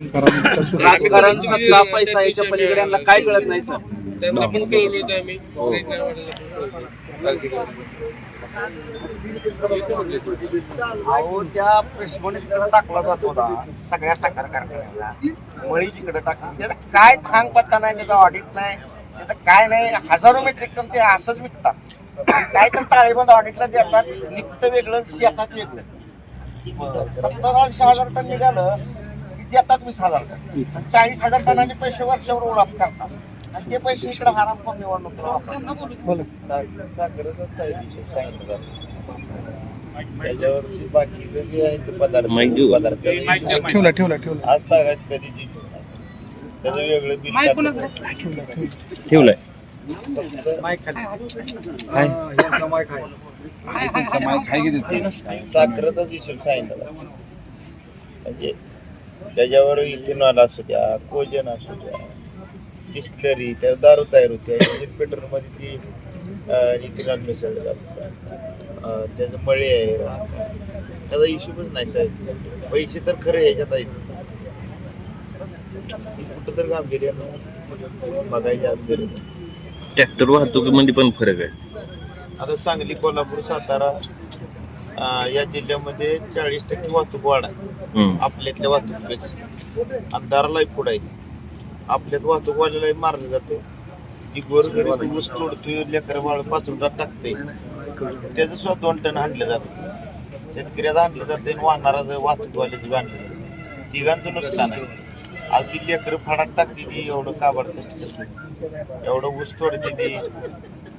राजकारण सत्ता पैसा याच्या पलीकडे यांना काय कळत नाही सर? त्यांना पण कळवलं आम्ही. अहो त्या तिकडे टाकला जात होता सगळ्या साखर टाकली. त्याचा काय थांग पत्ता नाही त्याचा ऑडिट नाही. त्याचं काय नाही हजारो मेट्रिक टन ते असंच विकतात. काय तर ताळेबंद ऑडिटला देतात निघतं वेगळं देतात वेगळं. सत्तर ऐंशी हजार टन निघालं की देतात वीस हजार टन चाळीस हजार टनाचे पैसे वर्षावर ओळख करतात. आणि ते पैसे इकडे हराम पण निवडणूक साखरेचा साईड इफेक्ट सांगितलं. जातं त्याच्यावरती बाकीचे जे आहेत ते पदार्थ पदार्थ ठेवला ठेवला ठेवला. आज तागायत कधी त्याचं वेगळं बिल. ठेवलंय. साखरेचाच हिशोब सांगितलं. म्हणजे त्याच्यावर इथेनॉल असू द्या कोजन असू द्या डिस्टलरी त्या दारू तयार होते. इंजिन पेट्रोलमध्ये ती इथेनॉल मिसळलं जातं त्याचं मळे आहे. त्याचा हिशोबच नाही साहेब. पैसे तर खरे ह्याच्यात आहेत. कुठं तर गांभीर्यानं बघायची आहे. ट्रॅक्टर वाहतुकीमध्ये पण फरक आहे. आता सांगली कोल्हापूर सातारा अं, या जिल्ह्यामध्ये चाळीस टक्के वाहतूक वाढ आहे. हम्म. आपल्यातल्या वाहतुकीपेक्षा. अंधारालाही पुढे आहे. आपल्यात वाहतूक वाढलेलाही मारलं जाते जी गोरगरीब ऊस तोडतोय लेकर बाळ पाचुटात टाकते त्याचं सुद्धा दोन टन हाणलं जातं शेतकऱ्याचं हाणलं जाते आणि वाहणाराचं वाहतूकवाल्याचं बी आणलं जातं तिघांचं नुकसान आहे. आज ती लेकर फाडात टाकते ती एवढं काबाड कष्ट करते. एवढं ऊस तोडते ती.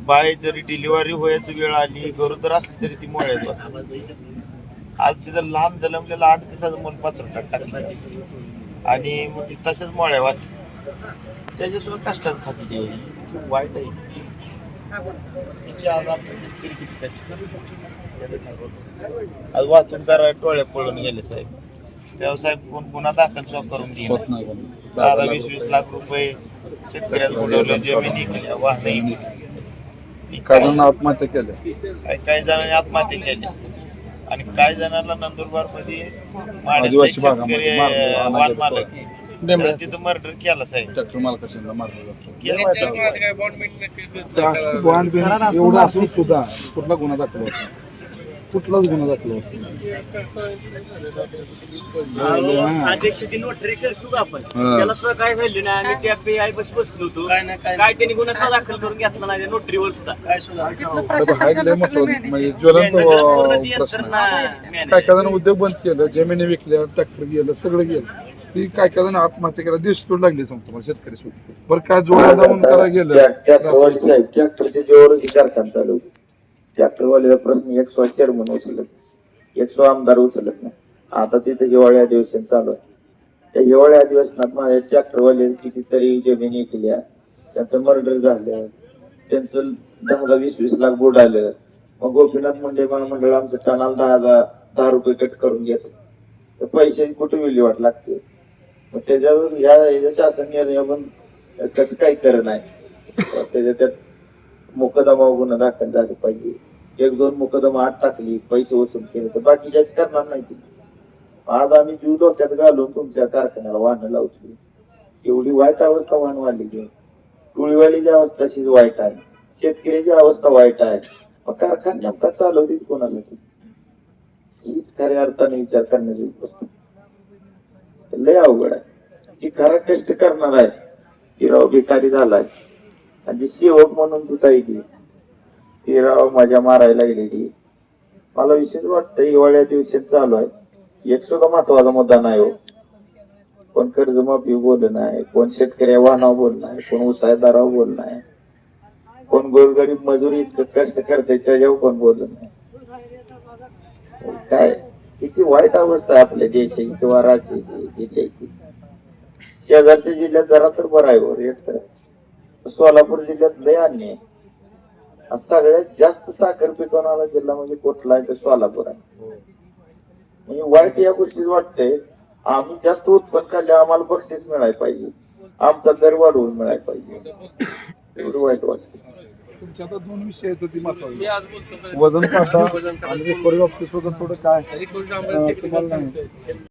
बाय जरी डिलिव्हरी व्हायची वेळ आली गरोदर असली तरी ती मोळ्यात होते आज तिचं लहान जन्मलेलं आठ दिवसाचं मन पाचवटात टाकलं. आणि मग ती तशाच मोळ्या वाट त्याच्यासुद्धा कष्टाच खाती ती. वाईट आहे. किती आज आपले शेतकरी किती कष्ट. आज वाहतूकदार टोळ्या पळून गेले साहेब. तेव्हा साहेब कोण गुन्हा दाखल सुद्धा करून घेईन दहा वीस वीस लाख रुपये शेतकऱ्याला बुडवले जमिनी केल्या वाहन. काही जण आत्महत्या केल्या काही काही जणांनी आत्महत्या केल्या आणि काही जणांना नंदुरबारमध्ये आदिवासी भागामध्ये मारलं, वाहन अनाथ मालक त्याला तिथं मर्डर केला साहेब. ट्रॅक्टर मालकाशींना मारलं जातो. केलं जास्त एवढं असून सुद्धा कुठला गुन्हा दाखल होत नाही. कुठलाच गुन्हा दाखल होत नाही. हा. अध्यक्ष ती नोटरी करतो का आपण? हा. त्याला सुद्धा काय व्हॅल्यू नाही. आम्ही त्या पे आय बस बसलो होतो. काय त्यांनी गुन्हा सुद्धा दाखल करून घेतला नाही नोटरीवर सुद्धा. काय सुद्धा? तर हा एक लय मोठं म्हणजे ज्वलंत अं, प्रश्न. आहे. काय काय जण उद्योग बंद केलं जमिनी विकल्या ट्रॅक्टर गेलं सगळं गेलं. ती काय काय जण आत्महत्या करायला दिसतो लागली सांगतो मला शेतकरी सुद्धा बरं काय जोडा जाऊन करायला गेलं ट्रॅक्टरच्या चालू होती ट्रॅक्टरवाल्याचा प्रश्न एक सो चेअरमन उचलत एक सो आमदार उचलत नाही. आता तिथे हिवाळी अधिवेशन चालू आहे. त्या हिवाळी अधिवेशनात माझ्या ट्रॅक्टरवाले कितीतरी जमिनी केल्या. त्यांचं मर्डर झालं. त्यांचं दहा दहा वीस वीस लाख बुडालं मग गोपीनाथ मुंडे महामंडळ आमचं टनाला दहा दहा दहा रुपये कट करून घेत. तर पैशाची कुठे विल्हेवाट लागते? मग त्याच्यावर ह्या ह्याच्या शासन निर्णय पण कसं काही करत नाही त्याच्या त्यात मुकदमा गुन्हा दाखल झाले पाहिजे. एक दोन मुकदमा आत टाकली पैसे वसूल केले तर बाकी जास्त करणार नाही आज आम्ही जीव धोक्यात घालून तुमच्या कारखान्याला वाहनं लावतो एवढी वाईट अवस्था वाहन वाढलेली टोळीवालीची अवस्था तशीच वाईट आहे. शेतकऱ्याची अवस्था वाईट आहे. मग कारखाना नेमका चालवते कोणासाठी? हीच खऱ्या अर्थाने विचार करण्याची गोष्ट. लय अवघड आहे. जी खरा कष्ट करणार आहे ती राव भिकारी झालाय आणि सेवक म्हणून तू ताई ती. ती राव मजा मारायला गेलेली मला विशेष वाटतं हिवाळ्या दिवशी चालू आहे. एक सुद्धा महत्त्वाचा मुद्दा नाही हो. कोण कर्जमाफी बोल नाही कोण शेतकऱ्या वाहनावर बोल नाही कोण उसायदारावर बोल नाही कोण गोरगरीब मजुरी इतकं कष्ट करते त्याच्यावर कोण बोल नाही काय? किती वाईट अवस्था आहे आपल्या देशाची किंवा राज्याची जिल्ह्याची. शेजारच्या जिल्ह्यात जरा तर बरं आहे हो एक तर. सोलापूर जिल्ह्यात लय अन्य आहे. सगळ्यात जास्त साखर पिकवणारा जिल्हा म्हणजे कुठला आहे? तर सोलापूर आहे. म्हणजे वाईट या गोष्टीच वाटतंय आम्ही जास्त उत्पन्न काढले आम्हाला बक्षीस मिळायला पाहिजे. आमचा दर वाढवून मिळायला पाहिजे. एवढं वाईट वाटतं तुमच्या आता दोन विषय आहेत ती महत्वाची मी आज बोलतो वजन काटा आणि बाबतीत सुद्धा थोडं काय तुम्हाला नाही.